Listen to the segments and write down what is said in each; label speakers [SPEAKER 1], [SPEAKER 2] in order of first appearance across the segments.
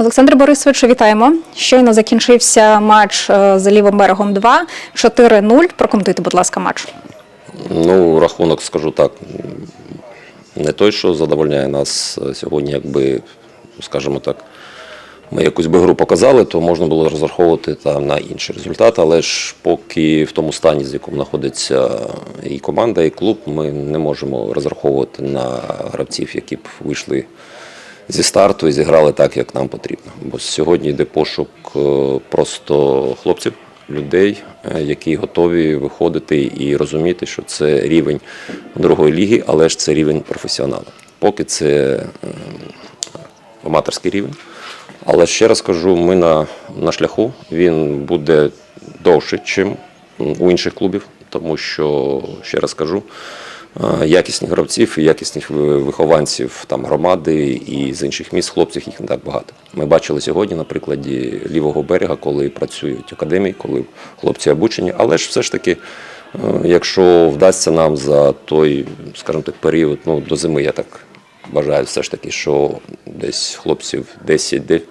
[SPEAKER 1] Олександр Борисович, вітаємо. Щойно закінчився матч е, з лівим берегом 2, 4-0. Прокоментуйте, будь ласка, матч.
[SPEAKER 2] Ну, рахунок, скажу так, не той, що задовольняє нас е, сьогодні, якби, скажімо так, ми якусь би гру показали, то можна було розраховувати там на інший результат. Але ж поки в тому стані, з якому знаходиться і команда, і клуб, ми не можемо розраховувати на гравців, які б вийшли зі старту і зіграли так, як нам потрібно. Бо сьогодні йде пошук е, просто хлопців, людей, е, які готові виходити і розуміти, що це рівень другої ліги, але ж це рівень професіонала. Поки це е, аматорський рівень. Але ще раз кажу, ми на, на шляху. Він буде довше, ніж у інших клубів, тому що, ще раз кажу, якісних гравців і якісних вихованців там громади і з інших міст хлопців їх не так багато. Ми бачили сьогодні на прикладі лівого берега, коли працюють академії, коли хлопці обучені, але ж все ж таки. е, Якщо вдасться нам за той, скажімо так, період, ну до зими, я так Бажаю все ж таки, що десь хлопців 10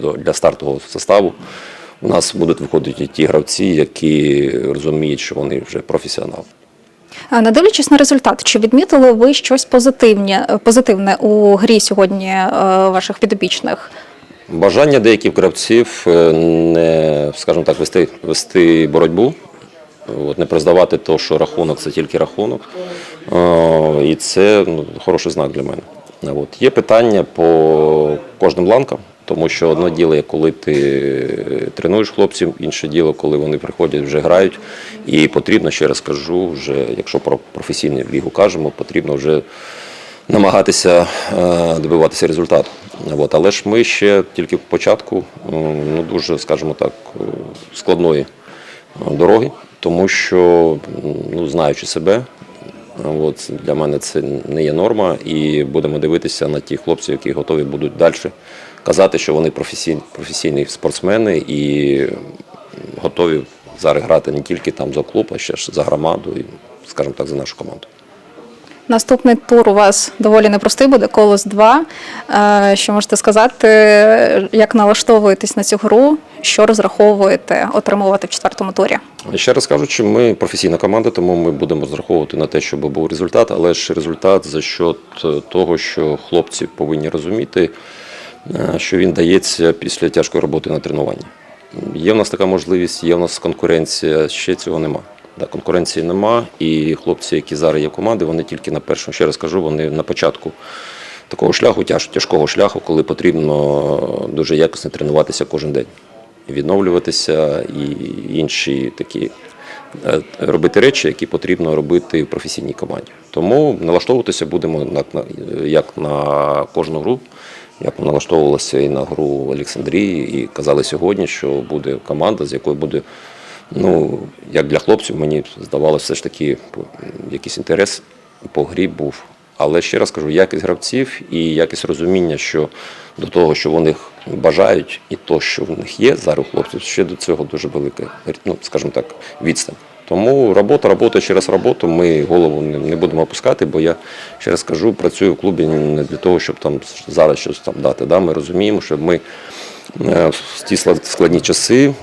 [SPEAKER 2] до- для стартового составу у нас будуть виходити ті гравці, які розуміють, що вони вже професіонали.
[SPEAKER 1] А, Не дивлячись на результат, чи відмітили ви щось позитивне, позитивне у грі сьогодні е, ваших підопічних?
[SPEAKER 2] Бажання деяких гравців е, не, скажімо так, вести, вести боротьбу, от, не признавати то, що рахунок це тільки рахунок. Е, І це ну, хороший знак для мене. От. Є питання по кожним ланкам, тому що одне діло, коли ти тренуєш хлопців, інше діло, коли вони приходять, вже грають. І потрібно, ще раз кажу, вже, якщо про професійну лігу кажемо, потрібно вже намагатися е, добиватися результату. От. Але ж ми ще тільки в початку ну, дуже, скажімо так, е, складної е, дороги, тому що, ну, знаючи себе, От, для мене це не є норма, і будемо дивитися на ті хлопців, які готові будуть далі казати, що вони професійні, професійні спортсмени і готові зараз грати не тільки там за клуб, а ще ж за громаду і, скажімо так, за нашу команду.
[SPEAKER 1] Наступний тур у вас доволі непростий буде, колос 2. Е, Що можете сказати, як налаштовуєтесь на цю гру, що розраховуєте отримувати в четвертому турі?
[SPEAKER 2] Ще раз кажучи, ми професійна команда, тому ми будемо зраховувати на те, щоб був результат, але ж результат за счет того, що хлопці повинні розуміти, що він дається після тяжкої роботи на тренуванні. Є в нас така можливість, є в нас конкуренція, ще цього нема. Да, конкуренції нема, і хлопці, які зараз є в команді, вони тільки на першому, ще раз кажу, вони на початку такого шляху, тяж, тяжкого шляху, коли потрібно дуже якісно тренуватися кожен день, відновлюватися і інші такі е, робити речі, які потрібно робити в професійній команді. Тому налаштовуватися будемо як на кожну гру. Як ми і на гру в Олександрії, і казали сьогодні, що буде команда, з якою буде, ну, як для хлопців, мені здавалося, все ж таки якийсь інтерес по грі був. Але ще раз кажу, якість гравців і якість розуміння, що до того, що вони бажають, і то, що в них є зараз у хлопців, ще до цього дуже велика, ну, скажімо так, відстань. Тому робота, робота через роботу. Ми голову не, будемо опускати, бо я ще раз кажу, працюю в клубі не для того, щоб там зараз щось там дати. Да? Ми розуміємо, що ми е, в ті складні часи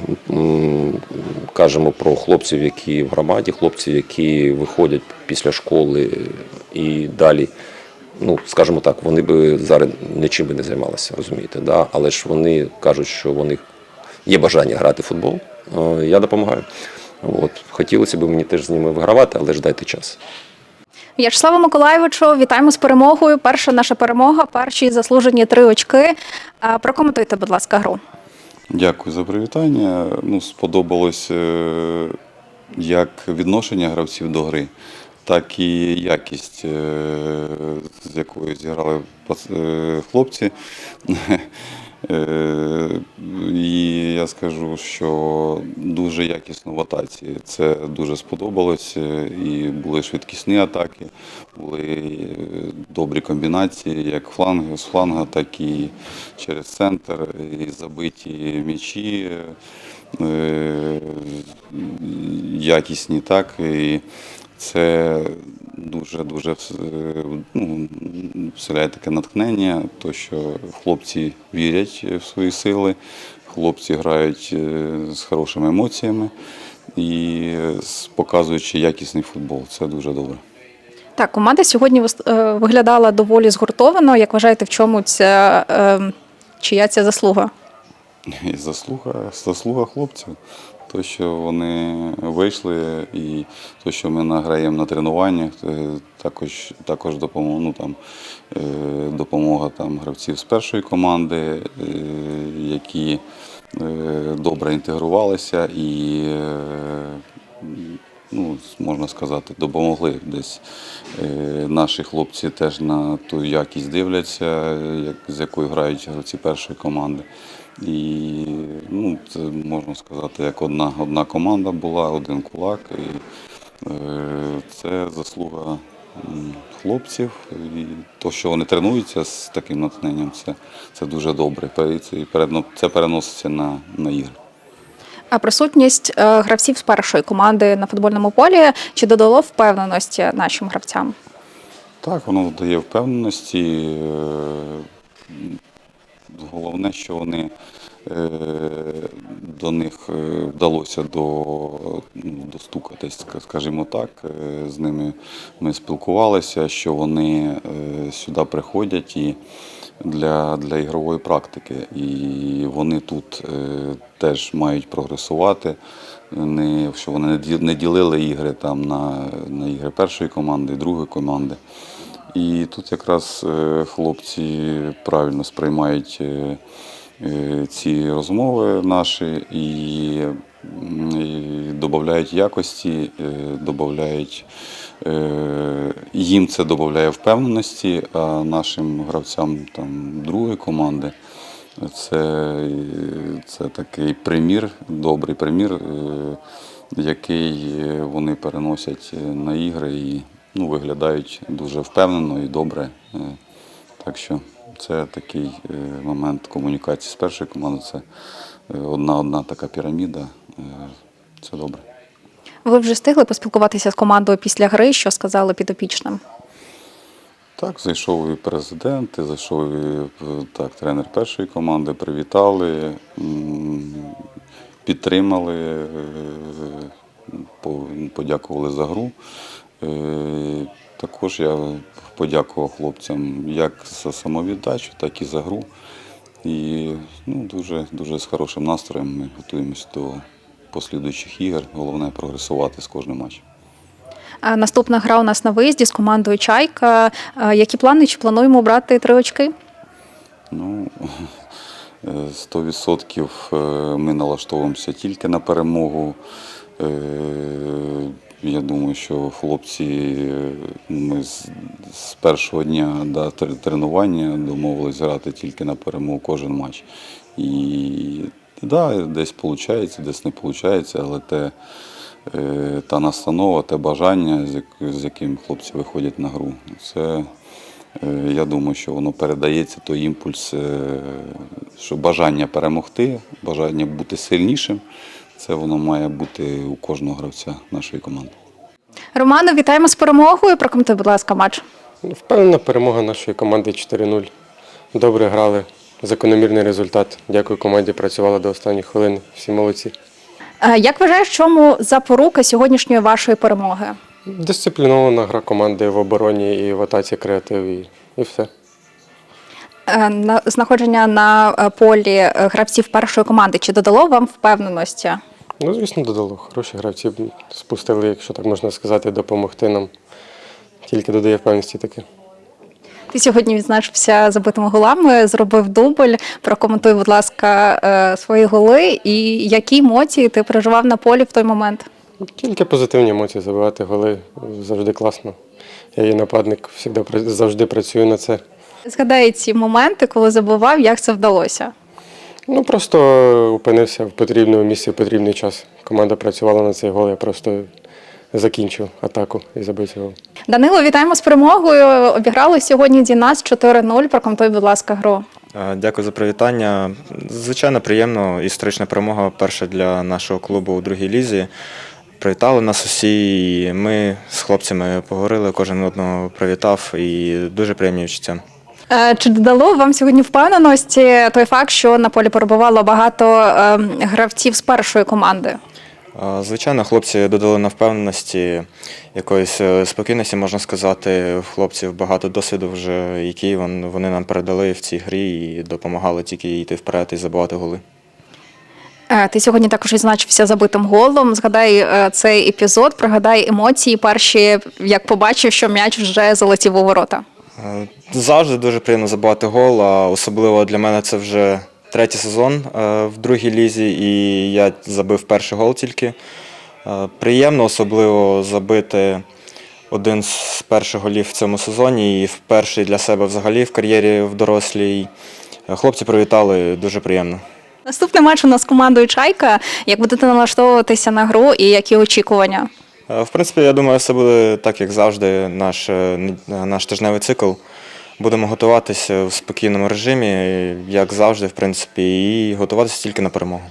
[SPEAKER 2] кажемо про хлопців, які в громаді, хлопців, які виходять після школи і далі. Ну, скажімо так, вони би зараз нічим би не займалися, розумієте, да? але ж вони кажуть, що них є бажання грати в футбол. Е, Я допомагаю. От. Хотілося б мені теж з ними вигравати, але ж дайте час.
[SPEAKER 1] В'ячеславу Миколаєвичу, вітаємо з перемогою. Перша наша перемога, перші заслужені три очки. Прокоментуйте, будь ласка, гру.
[SPEAKER 3] Дякую за привітання. Ну, сподобалось е, як відношення гравців до гри, так і якість, е, з якою зіграли е, хлопці. Е, І я скажу, що дуже якісно в атаці. Це дуже сподобалось. е, І були швидкісні атаки, були е, добрі комбінації, як фланги з фланга, так і через центр, і забиті м'ячі. якісні, так. І це дуже дуже ну, вселяє таке натхнення, то що хлопці вірять в свої сили, хлопці грають е, з хорошими емоціями і показуючи якісний футбол. Це дуже добре.
[SPEAKER 1] Так, команда сьогодні е, виглядала доволі згуртовано. Як вважаєте, в чому ця е, чия ця заслуга?
[SPEAKER 3] Заслуга, заслуга хлопців. То, що вони вийшли, і то, що ми награємо на тренуваннях, е, також, також допомога, ну, там, е, допомога там, гравців з першої команди, е, які добре інтегрувалися і, ну, можна сказати, допомогли десь. Наші хлопці теж на ту якість дивляться, з якою грають гравці першої команди. І ну, це можна сказати, як одна, одна команда була, один кулак. І, е, це заслуга хлопців. І то, що вони тренуються з таким натхненням, це, це дуже добре. І це, і передно- це переноситься на, на ігри.
[SPEAKER 1] А присутність е, гравців з першої команди на футбольному полі чи додало впевненості нашим гравцям?
[SPEAKER 3] Так, воно дає впевненості. Головне, що вони е, до них е, вдалося до, достукатись, скажімо так. Е, З ними ми спілкувалися, що вони сюди приходять і для, для ігрової практики. І вони тут теж мають прогресувати. Не, що вони не ділили ігри там на, на ігри першої команди, другої команди. І тут якраз е, хлопці правильно сприймають е, е, ці розмови наші і, додають якості, додають, їм це додає впевненості, а нашим гравцям там, другої команди це, це такий примір, добрий примір, який вони переносять на ігри і ну, виглядають дуже впевнено і добре. Е, Так що це такий е, момент комунікації з першою командою. Це е, одна-одна така піраміда. Е, Це добре.
[SPEAKER 1] Ви вже встигли поспілкуватися з командою після гри, що сказали підопічним?
[SPEAKER 3] Так, зайшов і президент, і зайшов і е, так, тренер першої команди, привітали, підтримали, е, подякували за гру. Е, Також я подякував хлопцям як за самовіддачу, так і за гру. І ну, дуже, дуже з хорошим настроєм ми готуємося до послідуючих ігор. Головне прогресувати з кожним матчем.
[SPEAKER 1] Наступна гра у нас на виїзді з командою Чайка. Е, Які плани? Чи плануємо брати три очки?
[SPEAKER 3] Ну, е, 100% е, ми налаштовуємося тільки на перемогу. Я думаю, що хлопці, е, ми з, з першого дня да, тренування домовились грати тільки на перемогу кожен матч. І да, десь виходить, десь не виходить, але те, е, та настанова, те бажання, з яким хлопці виходять на гру, це Е, Я думаю, що воно передається той імпульс, що бажання перемогти, бажання бути сильнішим. Це воно має бути у кожного гравця нашої команди.
[SPEAKER 1] Романе, вітаємо з перемогою. Прокоментуй, будь ласка, матч.
[SPEAKER 4] Впевнена перемога нашої команди 4-0. Добре грали. Закономірний результат. Дякую команді, працювала до останніх хвилин. Всі молодці.
[SPEAKER 1] Е, Як вважаєш, чому запорука сьогоднішньої вашої перемоги?
[SPEAKER 4] Дисциплінована гра команди в обороні і в атаці креатив, і, і все.
[SPEAKER 1] Е, Знаходження на е, полі гравців першої команди чи додало вам впевненості?
[SPEAKER 4] Ну, звісно, додало. Хороші гравці спустили, якщо так можна сказати, допомогти нам. Тільки додає впевненості таке.
[SPEAKER 1] Ти сьогодні відзначився забитими голами, зробив дубль. Прокоментуй, будь ласка, е, свої голи і які емоції ти переживав на полі в той момент?
[SPEAKER 4] Тільки позитивні емоції забивати голи завжди класно. Я є нападник, завжди, завжди працюю на це.
[SPEAKER 1] Згадай ці моменти, коли забивав, як це вдалося.
[SPEAKER 4] Ну просто опинився в потрібному місці в потрібний час. Команда працювала на цей гол, я просто закінчив атаку і забив цей гол.
[SPEAKER 1] Данило, вітаємо з перемогою. Обіграли сьогодні Дінас 4-0. Прокоментуй, будь ласка, гру.
[SPEAKER 5] Дякую за привітання. Звичайно, приємно. Історична перемога перша для нашого клубу у другій лізі. привітали нас усі. І ми з хлопцями поговорили, кожен одного привітав і дуже приємні відчуття.
[SPEAKER 1] Е, Чи додало вам сьогодні впевненості той факт, що на полі перебувало багато е, гравців з першої команди?
[SPEAKER 5] Звичайно, хлопці додали на впевненості якоїсь е, спокійності, можна сказати. В хлопців багато досвіду вже, який вони нам передали в цій грі і допомагали тільки йти вперед і забивати голи.
[SPEAKER 1] Е, Ти сьогодні також відзначився забитим голом. Згадай цей епізод, пригадай емоції перші, як побачив, що м'яч вже залетів у ворота.
[SPEAKER 5] Е, Завжди дуже приємно забивати гол, а особливо для мене це вже третій сезон е, в другій лізі, і я забив перший гол тільки. Е, Приємно особливо забити один з перших голів в цьому сезоні і перший для себе взагалі в кар'єрі в дорослій. Хлопці привітали, дуже приємно.
[SPEAKER 1] Наступний матч у нас командою Чайка. Як будете налаштовуватися на гру і які очікування?
[SPEAKER 5] Е, В принципі, я думаю, все буде так, як завжди, наш, е, наш тижневий цикл. Будемо готуватися в спокійному режимі, як завжди, в принципі, і готуватися тільки на перемогу.